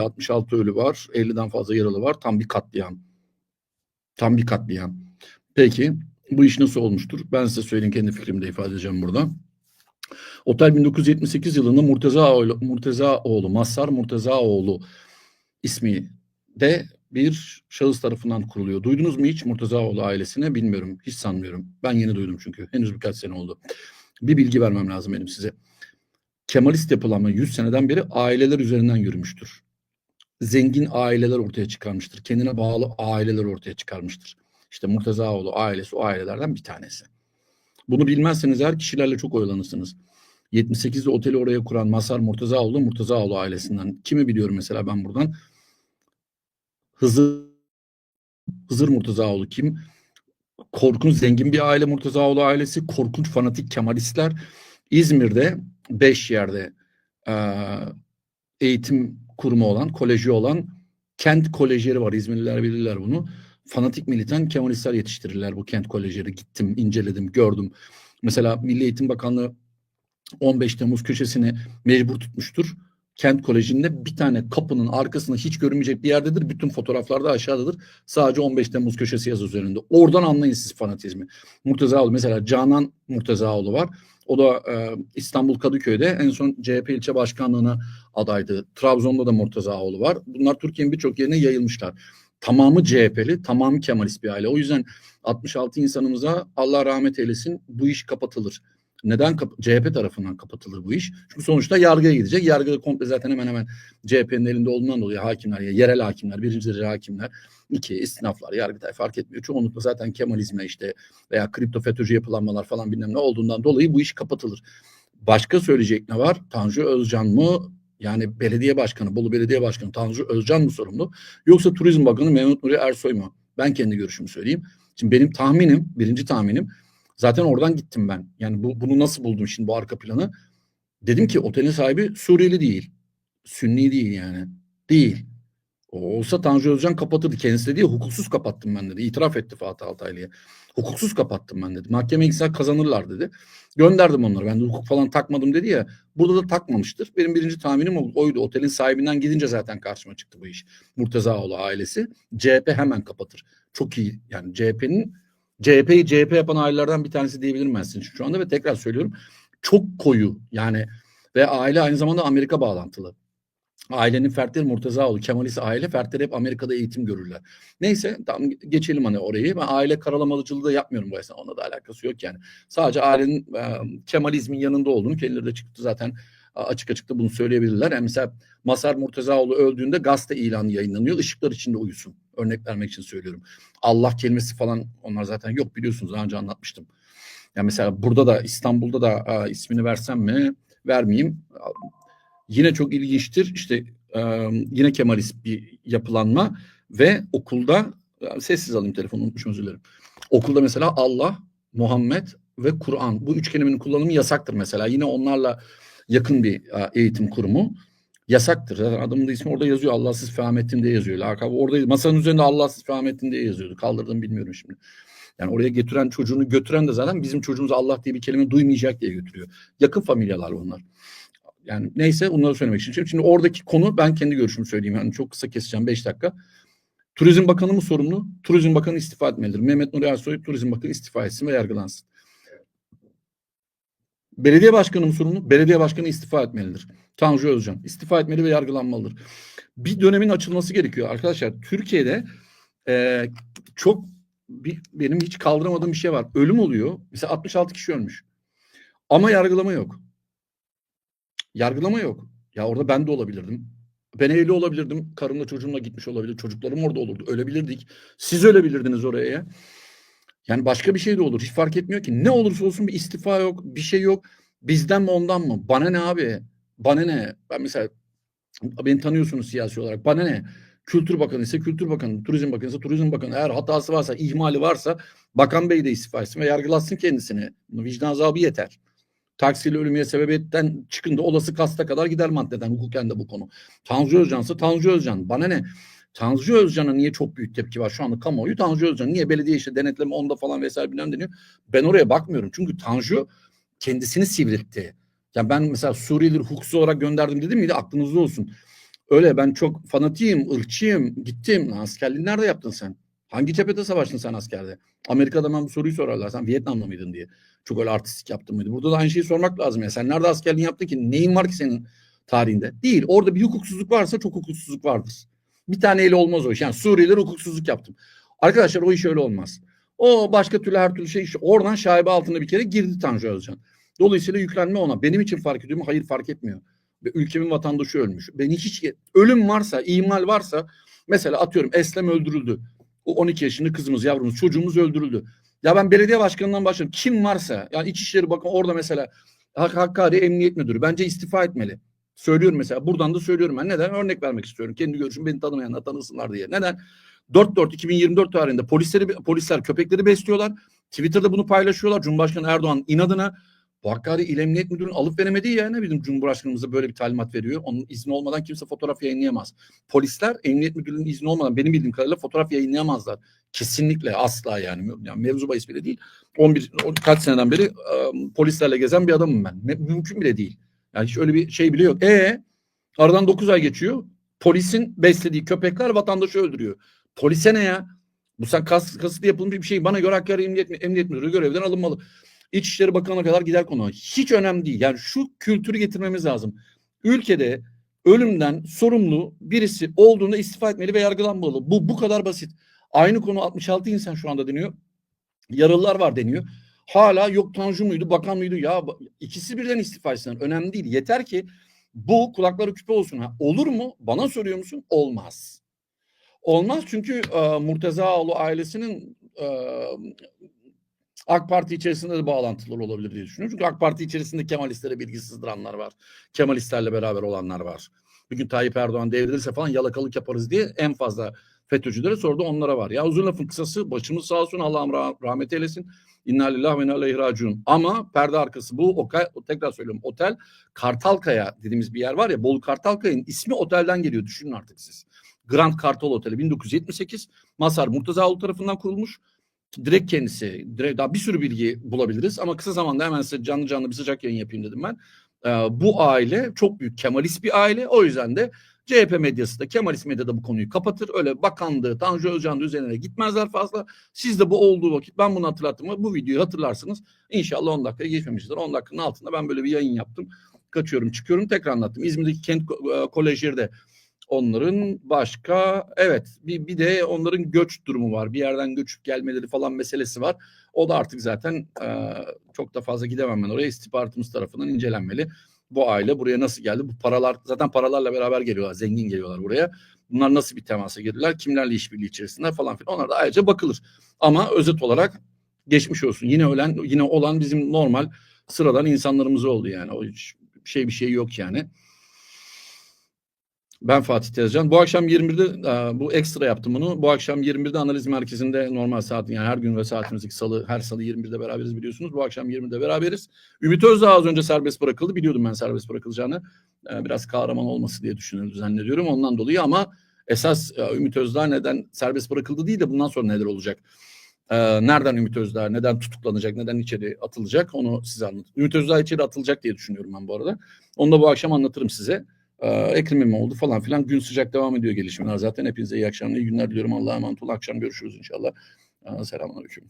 66 ölü var. 50'den fazla yaralı var. Tam bir katliam. Tam bir katliam. Peki bu iş nasıl olmuştur? Ben size söyleyeyim kendi fikrimi de ifade edeceğim burada. Otel 1978 yılında Murtezaoğlu, Murtezaoğlu Mazhar Murtezaoğlu ismi de bir şahıs tarafından kuruluyor. Duydunuz mu hiç Murtezaoğlu ailesine? Bilmiyorum. Hiç sanmıyorum. Ben yeni duydum çünkü. Henüz birkaç sene oldu. Bir bilgi vermem lazım benim size. Kemalist yapılanma 100 seneden beri aileler üzerinden yürümüştür. Zengin aileler ortaya çıkarmıştır. Kendine bağlı aileler ortaya çıkarmıştır. İşte Murtezaoğlu ailesi o ailelerden bir tanesi. Bunu bilmezseniz eğer kişilerle çok oyalanırsınız. 78'de oteli oraya kuran Masar Murtezaoğlu Murtezaoğlu ailesinden. Kimi biliyorum mesela ben buradan? Hızır Hızır Murtezaoğlu kim? Korkunç zengin bir aile Murtezaoğlu ailesi. Korkunç fanatik Kemalistler. İzmir'de beş yerde e, eğitim kurumu olan, koleji olan kent kolejleri var. İzmirliler bilirler bunu. Fanatik militan Kemalistler yetiştirirler bu kent kolejleri. Gittim, inceledim, gördüm. Mesela Milli Eğitim Bakanlığı 15 Temmuz köşesini mecbur tutmuştur. Kent Koleji'nde bir tane kapının arkasında hiç görünmeyecek bir yerdedir. Bütün fotoğraflarda aşağıdadır. Sadece 15 Temmuz köşesi yazı üzerinde. Oradan anlayın siz fanatizmi. Murtezaoğlu mesela Canan Murtezaoğlu var. O da e, İstanbul Kadıköy'de en son CHP ilçe başkanlığına adaydı. Trabzon'da da Murtezaoğlu var. Bunlar Türkiye'nin birçok yerine yayılmışlar. Tamamı CHP'li, tamamı Kemalist bir aile. O yüzden 66 insanımıza Allah rahmet eylesin bu iş kapatılır. Neden CHP tarafından kapatılır bu iş? Çünkü sonuçta yargıya gidecek. Yargıda komple zaten hemen hemen CHP'nin elinde olduğundan dolayı hakimler, ya yerel hakimler, birinci derece hakimler, iki istinaflar, yargıtay fark etmiyor. Çoğunlukla zaten Kemalizme işte veya kripto FETÖ'cü yapılanmalar falan bilmem ne olduğundan dolayı bu iş kapatılır. Başka söyleyecek ne var? Tanju Özcan mı? Yani belediye başkanı, Bolu Belediye Başkanı Tanju Özcan mı sorumlu? Yoksa Turizm Bakanı Mehmet Nuri Ersoy mu? Ben kendi görüşümü söyleyeyim. Şimdi benim tahminim, birinci tahminim Zaten oradan gittim ben. Yani bu, bunu nasıl buldum şimdi bu arka planı? Dedim ki otelin sahibi Suriyeli değil. Sünni değil yani. Değil. Olsa Tanju Özcan kapatırdı. Kendisi de değil hukuksuz kapattım ben dedi. İtiraf etti Fatih Altaylı'ya. Hukuksuz kapattım ben dedi. Mahkemeye gitsen kazanırlar dedi. Gönderdim onları. Ben de hukuk falan takmadım dedi ya. Burada da takmamıştır. Benim birinci tahminim oydu. Otelin sahibinden gidince zaten karşıma çıktı bu iş. Murtezaoğlu ailesi. CHP hemen kapatır. Çok iyi. Yani CHP'nin CHP'yi CHP yapan ailelerden bir tanesi diyebilirim ben sizin şu anda ve tekrar söylüyorum çok koyu yani ve aile aynı zamanda Amerika bağlantılı. Ailenin fertleri Murtezaoğlu, Kemalist aile fertleri hep Amerika'da eğitim görürler. Neyse tamam geçelim hani orayı. Ben aile karalamalıcılığı da yapmıyorum bu esnada. Onunla da alakası yok yani. Sadece ailenin e, Kemalizmin yanında olduğunu kendileri de çıktı zaten açık açık da bunu söyleyebilirler. Yani mesela Masar Murtezaoğlu öldüğünde gazete ilanı yayınlanıyor. Işıklar içinde uyusun. Örnek vermek için söylüyorum. Allah kelimesi falan onlar zaten yok biliyorsunuz daha önce anlatmıştım. Yani mesela burada da İstanbul'da da a, ismini versem mi vermeyeyim. Yine çok ilginçtir. İşte e, yine Kemalist bir yapılanma ve okulda sessiz alayım telefonu unutmuşum özür dilerim. Okulda mesela Allah, Muhammed ve Kur'an bu üç kelimenin kullanımı yasaktır mesela. Yine onlarla yakın bir eğitim kurumu yasaktır. Zaten adamın da ismi orada yazıyor. Allahsız Fehmettin diye yazıyor. Lakabı orada masanın üzerinde Allahsız Fehmettin diye yazıyordu. Kaldırdım bilmiyorum şimdi. Yani oraya getiren çocuğunu götüren de zaten bizim çocuğumuz Allah diye bir kelime duymayacak diye götürüyor. Yakın familyalar bunlar. Yani neyse onları söylemek için. Şimdi oradaki konu ben kendi görüşümü söyleyeyim. Yani çok kısa keseceğim 5 dakika. Turizm Bakanı mı sorumlu? Turizm Bakanı istifa etmelidir. Mehmet Nuri Ersoy Turizm Bakanı istifa etsin ve yargılansın. Belediye başkanı sorumlu? Belediye başkanı istifa etmelidir. Tanju Özcan istifa etmeli ve yargılanmalıdır. Bir dönemin açılması gerekiyor arkadaşlar. Türkiye'de e, çok bir, benim hiç kaldıramadığım bir şey var. Ölüm oluyor. Mesela 66 kişi ölmüş. Ama yargılama yok. Yargılama yok. Ya orada ben de olabilirdim. Ben evli olabilirdim. Karımla çocuğumla gitmiş olabilir. Çocuklarım orada olurdu. Ölebilirdik. Siz ölebilirdiniz oraya. Yani başka bir şey de olur. Hiç fark etmiyor ki. Ne olursa olsun bir istifa yok, bir şey yok. Bizden mi ondan mı? Bana ne abi? Bana ne? Ben mesela beni tanıyorsunuz siyasi olarak. Bana ne? Kültür Bakanı ise Kültür Bakanı, Turizm Bakanı ise Turizm Bakanı. Eğer hatası varsa, ihmali varsa Bakan Bey de istifa etsin ve yargılatsın kendisini. Vicdan azabı yeter. Taksiyle ölümüne sebebiyetten çıkın da olası kasta kadar gider maddeden hukuken de bu konu. Tanju Özcan'sa Tanju Özcan. Bana ne? Tanju Özcan'a niye çok büyük tepki var şu anda kamuoyu? Tanju Özcan niye belediye işte denetleme onda falan vesaire bilmem deniyor. Ben oraya bakmıyorum. Çünkü Tanju kendisini sivriltti. Yani ben mesela Suriyeli hukuksuz olarak gönderdim dedim miydi aklınızda olsun. Öyle ben çok fanatiyim, ırkçıyım, gittim. Lan Askerliği nerede yaptın sen? Hangi cephede savaştın sen askerde? Amerika'da ben bu soruyu sorarlar. Sen Vietnam'da mıydın diye. Çok öyle artistik yaptın mıydı? Burada da aynı şeyi sormak lazım ya. Sen nerede askerliğini yaptın ki? Neyin var ki senin tarihinde? Değil. Orada bir hukuksuzluk varsa çok hukuksuzluk vardır. Bir taneyle olmaz o iş. Yani Suriyeliler hukuksuzluk yaptım. Arkadaşlar o iş öyle olmaz. O başka türlü her türlü şey oradan şaibe altında bir kere girdi Tanju Özcan. Dolayısıyla yüklenme ona. Benim için fark ediyor mu? Hayır fark etmiyor. Ve ülkemin vatandaşı ölmüş. Beni hiç ölüm varsa, ihmal varsa mesela atıyorum Eslem öldürüldü. O 12 yaşında kızımız, yavrumuz, çocuğumuz öldürüldü. Ya ben belediye başkanından başlarım. Kim varsa yani İçişleri Bakanı orada mesela Hak Hakkari Emniyet Müdürü bence istifa etmeli. Söylüyorum mesela buradan da söylüyorum ben. Neden? Örnek vermek istiyorum. Kendi görüşüm beni tanımayanlar tanısınlar diye. Neden? 4-4-2024 tarihinde polisleri polisler köpekleri besliyorlar. Twitter'da bunu paylaşıyorlar. Cumhurbaşkanı Erdoğan inadına bu Hakkari İl Emniyet Müdürü'nün alıp veremediği ya ne bizim Cumhurbaşkanımıza böyle bir talimat veriyor. Onun izni olmadan kimse fotoğraf yayınlayamaz. Polisler Emniyet Müdürlüğü'nün izni olmadan benim bildiğim kadarıyla fotoğraf yayınlayamazlar. Kesinlikle asla yani. yani mevzu bahis bile değil. 11 kaç seneden beri e, polislerle gezen bir adamım ben. Mümkün bile değil. Yani hiç öyle bir şey bile yok. E aradan 9 ay geçiyor. Polisin beslediği köpekler vatandaşı öldürüyor. Polise ne ya? Bu sen kas, kasıtlı yapılmış bir şey. Bana göre Hakkari Emniyet, Emniyet Müdürü görevden alınmalı. İçişleri Bakanı'na kadar gider konu. Hiç önemli değil. Yani şu kültürü getirmemiz lazım. Ülkede ölümden sorumlu birisi olduğunda istifa etmeli ve yargılanmalı. Bu bu kadar basit. Aynı konu 66 insan şu anda deniyor. Yaralılar var deniyor. Hala yok Tanju muydu, bakan mıydı? Ya ikisi birden istifa etsinler. Önemli değil. Yeter ki bu kulakları küpe olsun. Ha, olur mu? Bana soruyor musun? Olmaz. Olmaz çünkü e, Murtezaoğlu ailesinin e, AK Parti içerisinde de bağlantılar olabilir diye düşünüyorum. Çünkü AK Parti içerisinde Kemalistlere bilgisizdiranlar var. Kemalistlerle beraber olanlar var. Bir gün Tayyip Erdoğan devrilirse falan yalakalık yaparız diye en fazla FETÖ'cülere sordu onlara var. Ya uzun lafın kısası başımız sağ olsun Allah'ım rah- rahmet eylesin. İnna lillahi ve inna ileyhi raciun. Ama perde arkası bu otel, tekrar söylüyorum otel Kartalkaya dediğimiz bir yer var ya Bolu Kartalkaya'nın ismi otelden geliyor düşünün artık siz. Grand Kartal Oteli 1978 Masar Murtazaoğlu tarafından kurulmuş direkt kendisi, direkt daha bir sürü bilgi bulabiliriz ama kısa zamanda hemen size canlı canlı bir sıcak yayın yapayım dedim ben. Ee, bu aile çok büyük Kemalist bir aile. O yüzden de CHP medyası da Kemalist medyada bu konuyu kapatır. Öyle bakanlığı, Tanju Özcan'ın üzerine gitmezler fazla. Siz de bu olduğu vakit ben bunu hatırlattım bu videoyu hatırlarsınız. İnşallah 10 dakika geçmemiştir. 10 dakikanın altında ben böyle bir yayın yaptım. Kaçıyorum çıkıyorum tekrar anlattım. İzmir'deki kent e, kolejleri Onların başka evet bir, bir de onların göç durumu var. Bir yerden göçüp gelmeleri falan meselesi var. O da artık zaten e, çok da fazla gidemem ben oraya istihbaratımız tarafından incelenmeli. Bu aile buraya nasıl geldi? Bu paralar zaten paralarla beraber geliyorlar. Zengin geliyorlar buraya. Bunlar nasıl bir temasa girdiler? Kimlerle işbirliği içerisinde falan filan. Onlar da ayrıca bakılır. Ama özet olarak geçmiş olsun. Yine ölen yine olan bizim normal sıradan insanlarımız oldu yani. O şey bir şey yok yani. Ben Fatih Tezcan. Bu akşam 21'de e, bu ekstra yaptım bunu. Bu akşam 21'de analiz merkezinde normal saat yani her gün ve saatimizdeki salı her salı 21'de beraberiz biliyorsunuz. Bu akşam 20'de beraberiz. Ümit Özdağ az önce serbest bırakıldı. Biliyordum ben serbest bırakılacağını. E, biraz kahraman olması diye düşünüyorum zannediyorum ondan dolayı ama esas e, Ümit Özdağ neden serbest bırakıldı değil de bundan sonra neler olacak? nereden Ümit Özdağ, neden tutuklanacak, neden içeri atılacak onu size anlatayım. Ümit Özdağ içeri atılacak diye düşünüyorum ben bu arada. Onu da bu akşam anlatırım size. Ekrem İmamoğlu falan filan gün sıcak devam ediyor gelişmeler zaten. Hepinize iyi akşamlar, iyi günler diliyorum. Allah'a emanet olun. Akşam görüşürüz inşallah. Selamünaleyküm.